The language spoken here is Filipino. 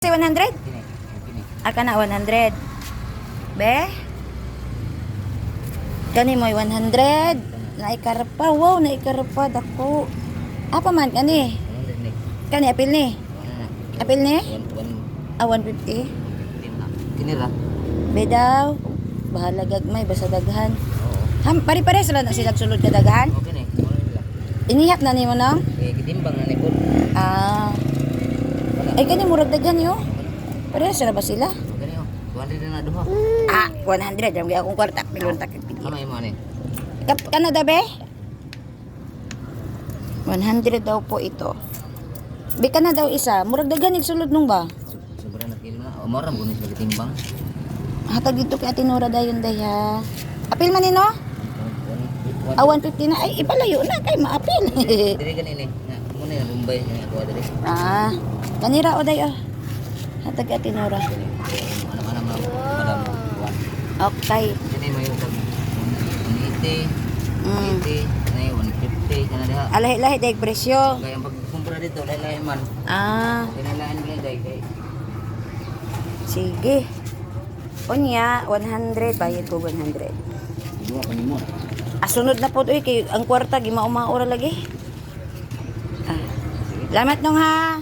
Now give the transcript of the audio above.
Si 100? Kini, kini. Aka na 100. Be? Kani mo 100. Naikarpa. Wow, naikarpa. Dako. Apa man kani? Ni? Kani apil ni? Apil ni? Ah, 150. fifteen na. Kini ra. Be daw. Bahala gagmay. Basta daghan. Ham, pare-pare sila na sila sulod ka daghan. Okay ni. Inihap na nimo nang? Eh, kitimbang na ni. Ah. Ay kani murag daghan yo. Pare sila ba sila? Kani oh. 200 na duha. Ah, 100. Ang akong kwarta. Pilon takit pili. Kamay mo ani. Kap Canada be? 100 daw po ito. Be ka na daw isa. Murag daghan ig sulod nung ba? Sobra na kilo na. Mara bunis lagi timbang. Hatag dito kay Ate Nora dayon day ha. Apil man nino? Ah, 150 na. Ay, ipalayo na kay maapil. Diri gani ni. Na, muna na Bombay ni ako diri. ah, kanira o day ah. Hatag Nora. Ano ano mo madam. Okay. Kani mo yung tag 180, Mm. 80, na 150 kana diha. Alahi-lahi day presyo. Kaya pag kumpara dito lain man. Ah, Kinalain nila day kay sige. Unya, 100. Bayad ko 100. Dua pa nimo. Ah, sunod na po uy kay ang kwarta gimauma ora lagi. Salamat nung ha.